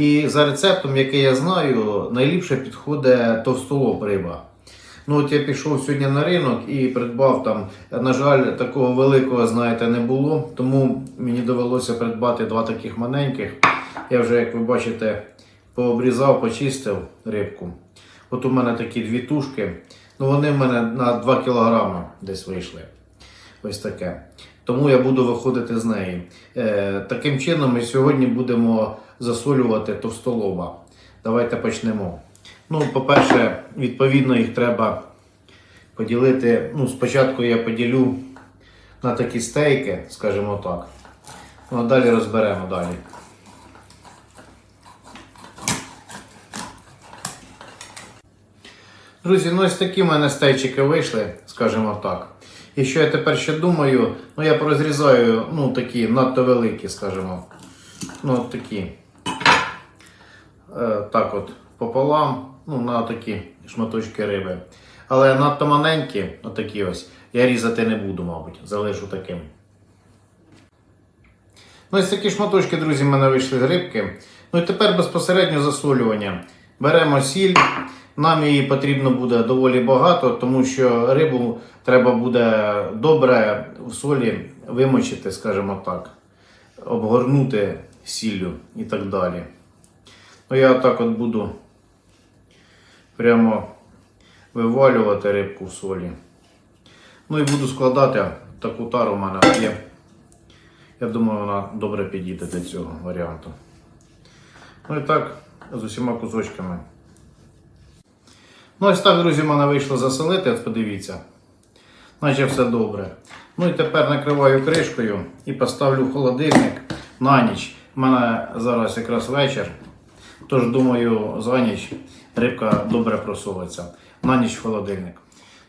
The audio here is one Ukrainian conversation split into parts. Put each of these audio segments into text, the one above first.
І за рецептом, який я знаю, найліпше підходить товстолоб риба. Ну от я пішов сьогодні на ринок і придбав там, на жаль, такого великого, знаєте, не було, тому мені довелося придбати два таких маленьких. Я вже, як ви бачите, пообрізав, почистив рибку. От у мене такі дві тушки. Ну вони в мене на 2 кілограми десь вийшли. Ось таке. Тому я буду виходити з неї. Е, таким чином, ми сьогодні будемо засолювати товстолоба. Давайте почнемо. Ну, по-перше, відповідно, їх треба поділити. Ну, спочатку я поділю на такі стейки, скажімо так. Ну, а далі розберемо далі. Друзі, ну ось такі в мене стейчики вийшли, скажімо так. І що я тепер ще думаю, ну я порозрізаю, ну такі надто великі, скажімо. Ну такі. Е, так от пополам, ну на такі шматочки риби. Але надто маленькі, отакі ось, я різати не буду, мабуть, залишу таким. Ну, ось такі шматочки, друзі, в мене вийшли з рибки. Ну і тепер безпосередньо засолювання. Беремо сіль. Нам її потрібно буде доволі багато, тому що рибу треба буде добре в солі вимочити, скажімо так, обгорнути сіллю і так далі. Ну, я так от буду прямо вивалювати рибку в солі. Ну і буду складати таку тару в мене є. Я думаю, вона добре підійде до цього варіанту. Ну і так, з усіма кусочками. Ну, ось так, друзі, в мене вийшло заселити, от подивіться. Наче все добре. Ну і тепер накриваю кришкою і поставлю в холодильник на ніч. У мене зараз якраз вечір. Тож, думаю, за ніч рибка добре просовується. На ніч в холодильник.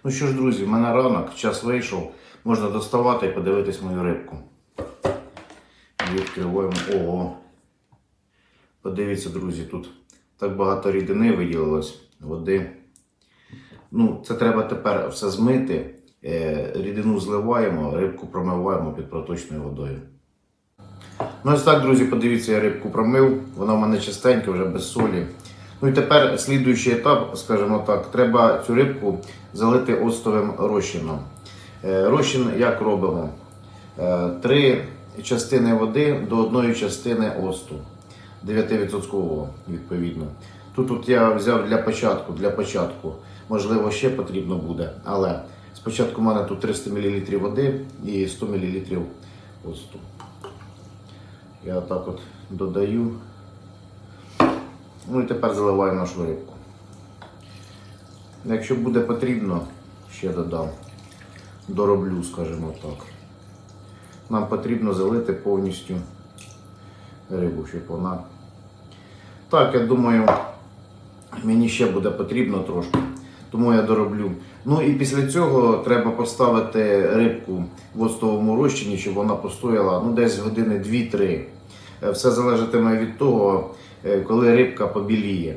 Ну що ж, друзі, в мене ранок, час вийшов. Можна доставати і подивитись мою рибку. Відкриваємо. Ого. Подивіться, друзі, тут так багато рідини виділилось, води. Ну, це треба тепер все змити. Е, Рідину зливаємо, рибку промиваємо під проточною водою. Ну ось так, друзі, подивіться, я рибку промив, вона в мене чистенька, вже без солі. Ну і тепер слідуючий етап, скажімо так, треба цю рибку залити оцтовим розчином. Е, Розчин як робимо? Е, Три частини води до одної частини оцту. 9% відповідно. Тут от я взяв для початку, для початку. Можливо, ще потрібно буде, але спочатку в мене тут 300 мл води і 100 мл оцту. Я так от додаю. Ну і тепер заливаю нашу рибку. Якщо буде потрібно, ще додам. Дороблю, скажімо так. Нам потрібно залити повністю рибу, щоб вона. Так, я думаю, мені ще буде потрібно трошки, тому я дороблю. Ну і після цього треба поставити рибку в оцтовому розчині, щоб вона постояла ну, десь години 2-3. Е, Все залежатиме від того, е, коли рибка побіліє.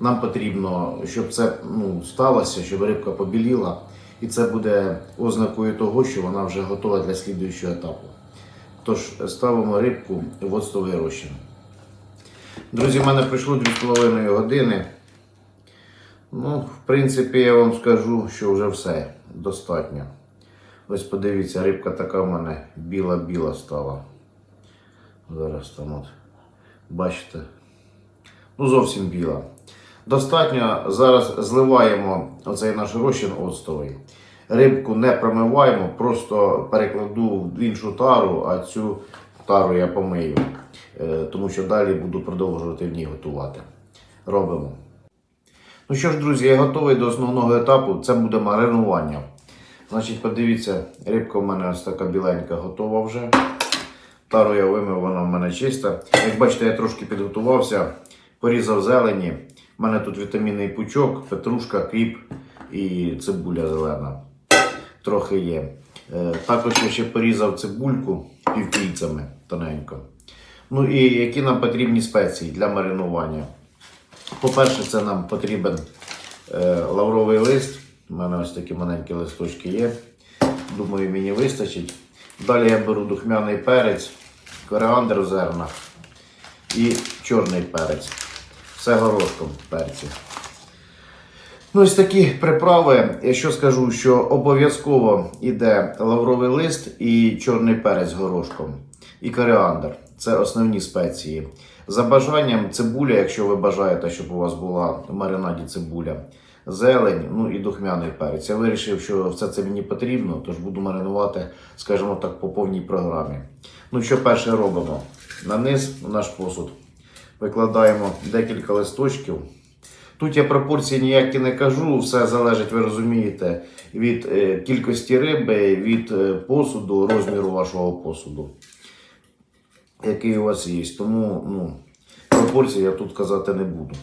Нам потрібно, щоб це ну, сталося, щоб рибка побіліла. І це буде ознакою того, що вона вже готова для слідуючого етапу. Тож ставимо рибку в оцтовий розчин. Друзі, в мене пройшло 2,5 години. Ну, в принципі, я вам скажу, що вже все достатньо. Ось подивіться, рибка така в мене біла-біла стала. Зараз там от. Бачите? Ну, зовсім біла. Достатньо. Зараз зливаємо оцей наш розчин оцтовий. Рибку не промиваємо, просто перекладу в іншу тару, а цю тару я помию. Е, Тому що далі буду продовжувати в ній готувати. Робимо. Ну що ж, друзі, я готовий до основного етапу. Це буде маринування. Значить, подивіться, рибка в мене ось така біленька готова вже. Тару я вимив, вона в мене чиста. Як бачите, я трошки підготувався. порізав зелені. У мене тут вітамінний пучок, петрушка, кріп і цибуля зелена. Трохи є. Е, Також я ще порізав цибульку півкільцями тоненько. Ну і які нам потрібні спеції для маринування. По-перше, це нам потрібен е, лавровий лист. У мене ось такі маленькі листочки є. Думаю, мені вистачить. Далі я беру духмяний перець, коріандр в зернах і чорний перець. Все горошком перці. Ну, ось такі приправи. Я що скажу, що обов'язково йде лавровий лист і чорний перець горошком. І коріандр. Це основні спеції. За бажанням цибуля, якщо ви бажаєте, щоб у вас була в маринаді цибуля, зелень, ну і духмяний перець. Я вирішив, що все це мені потрібно, тож буду маринувати, скажімо так, по повній програмі. Ну, що перше робимо? На низ у наш посуд викладаємо декілька листочків. Тут я пропорції ніякі не кажу, все залежить, ви розумієте, від е, кількості риби, від е, посуду, розміру вашого посуду, який у вас є. Тому ну, пропорції я тут казати не буду.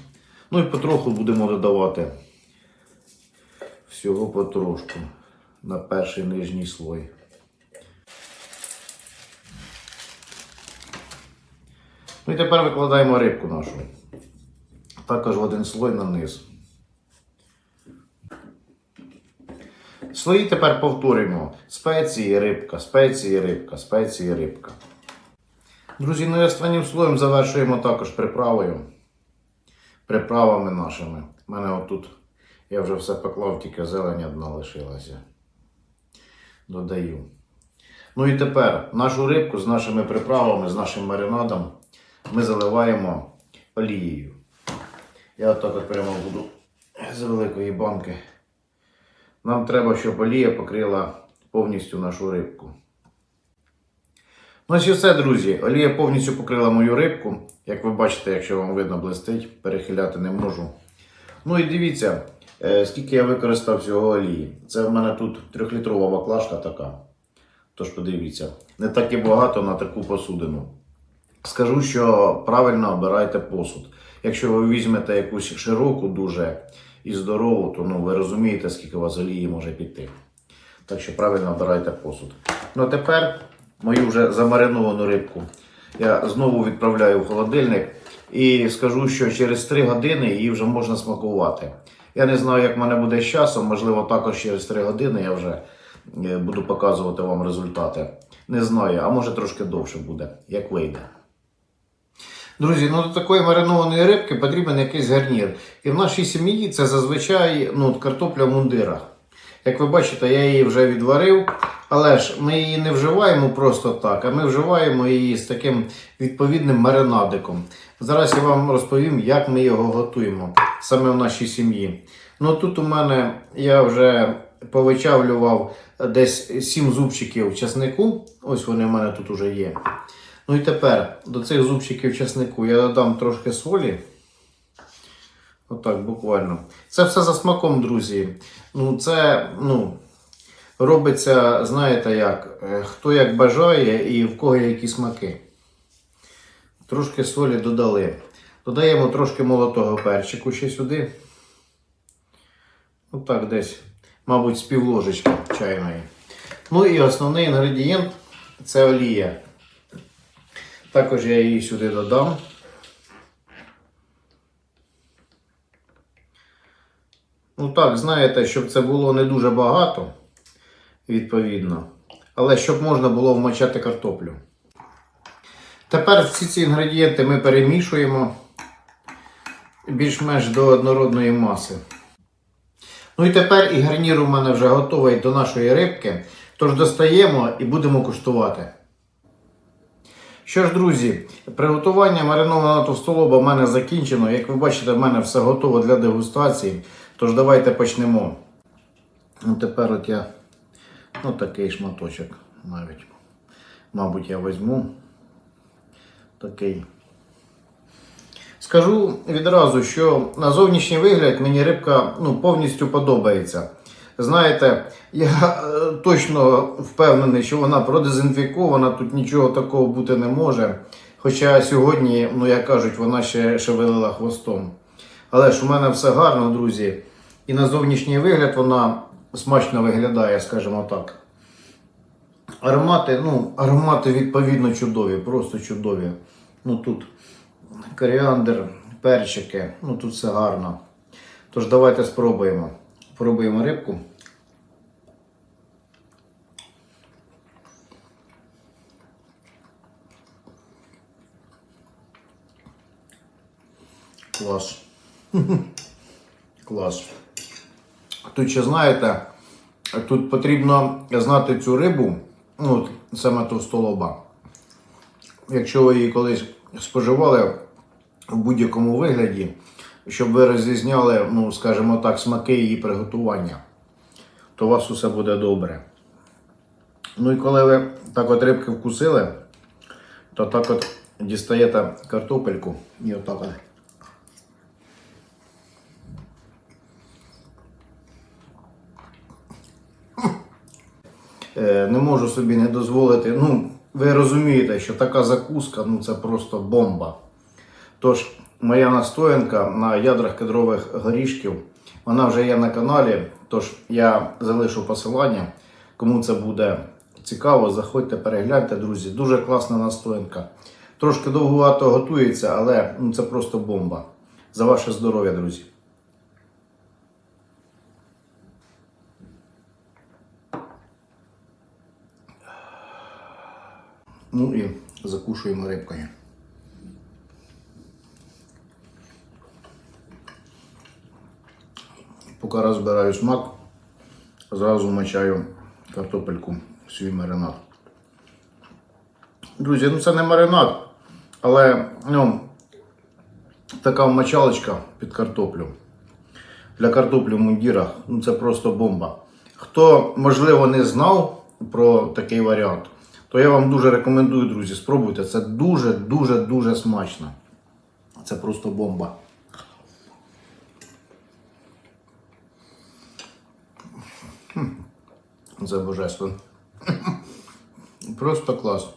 Ну і потроху будемо додавати всього потрошку на перший нижній слой. Ну і тепер викладаємо рибку нашу. Також в один слой на низ. Слої тепер повторюємо. Спеції, рибка, спеції, рибка, спеції, рибка. Друзі, ну і останнім слоєм завершуємо також приправою. Приправами нашими. У мене отут я вже все поклав, тільки зелень одна лишилася. Додаю. Ну і тепер нашу рибку з нашими приправами, з нашим маринадом ми заливаємо олією. Я отак от прямо буду з великої банки. Нам треба, щоб олія покрила повністю нашу рибку. Ну і все, друзі. Олія повністю покрила мою рибку. Як ви бачите, якщо вам видно блистить, перехиляти не можу. Ну і дивіться, е, скільки я використав всього олії. Це в мене тут трьохлітрова баклажка така. Тож подивіться, не так і багато на таку посудину. Скажу, що правильно обирайте посуд. Якщо ви візьмете якусь широку дуже і здорову, то ну, ви розумієте, скільки у вас олії може піти. Так що правильно обирайте посуд. Ну а тепер мою вже замариновану рибку я знову відправляю в холодильник і скажу, що через 3 години її вже можна смакувати. Я не знаю, як в мене буде з часом, можливо, також через 3 години я вже е, буду показувати вам результати. Не знаю, а може трошки довше буде, як вийде. Друзі, ну до такої маринованої рибки потрібен якийсь гарнір. І в нашій сім'ї це зазвичай ну, картопля в мундирах. Як ви бачите, я її вже відварив, але ж ми її не вживаємо просто так, а ми вживаємо її з таким відповідним маринадиком. Зараз я вам розповім, як ми його готуємо саме в нашій сім'ї. Ну тут у мене я вже повичавлював десь 7 зубчиків часнику. Ось вони в мене тут уже є. Ну і тепер до цих зубчиків часнику я додам трошки солі. Отак, буквально. Це все за смаком, друзі. Ну, це, ну, робиться, знаєте як, е, хто як бажає і в кого які смаки. Трошки солі додали. Додаємо трошки молотого перчику ще сюди. Отак десь, мабуть, з півложечки чайної. Ну і основний інгредієнт це олія. Також я її сюди додам. Ну так, знаєте, щоб це було не дуже багато, відповідно. Але щоб можна було вмочати картоплю. Тепер всі ці інгредієнти ми перемішуємо більш-менш до однородної маси. Ну і тепер і гарнір у мене вже готовий до нашої рибки. Тож достаємо і будемо куштувати. Що ж, друзі, приготування маринованого товстолоба в мене закінчено. Як ви бачите, в мене все готово для дегустації. Тож давайте почнемо. Ну, тепер от я ну, такий шматочок навіть. Мабуть, я візьму. Такий. Скажу відразу, що на зовнішній вигляд мені рибка ну, повністю подобається. Знаєте, я е, точно впевнений, що вона продезінфікована, тут нічого такого бути не може. Хоча сьогодні, ну як кажуть, вона ще шевелила хвостом. Але ж у мене все гарно, друзі. І на зовнішній вигляд вона смачно виглядає, скажімо так. Аромати, ну, аромати відповідно чудові, просто чудові. Ну тут коріандр, перчики, ну тут все гарно. Тож давайте спробуємо. Пробуємо рибку. Клас. Клас. Тут ще знаєте, тут потрібно знати цю рибу, ну, саме товстолоба. Якщо ви її колись споживали в будь-якому вигляді, щоб ви розрізняли, ну, скажімо так, смаки її приготування, то у вас усе буде добре. Ну і коли ви так от рибки вкусили, то так от дістаєте картопельку і отак от. Не можу собі не дозволити. Ну, ви розумієте, що така закуска ну це просто бомба. Тож, моя настоянка на ядрах кедрових горішків, вона вже є на каналі. Тож я залишу посилання. Кому це буде цікаво, заходьте, перегляньте, друзі. Дуже класна настоянка. Трошки довгувато готується, але ну, це просто бомба. За ваше здоров'я, друзі. Ну і закушуємо рибкою. Поки розбираю смак, зразу мочаю картопельку в свій маринад. Друзі, ну це не маринад, але ну, така мочалочка під картоплю. Для картоплі в мундірах ну, це просто бомба. Хто, можливо, не знав про такий варіант, то я вам дуже рекомендую, друзі, спробуйте. Це дуже, дуже, дуже смачно. Це просто бомба. Це божественно. Просто клас.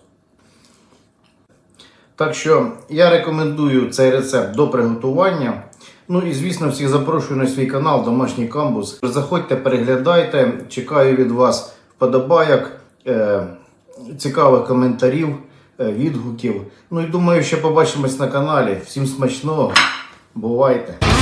Так що я рекомендую цей рецепт до приготування. Ну і звісно, всіх запрошую на свій канал Домашній камбус. Заходьте, переглядайте. Чекаю від вас вподобайок, е, цікавих коментарів, е, відгуків. Ну і думаю, що побачимось на каналі. Всім смачного. Бувайте!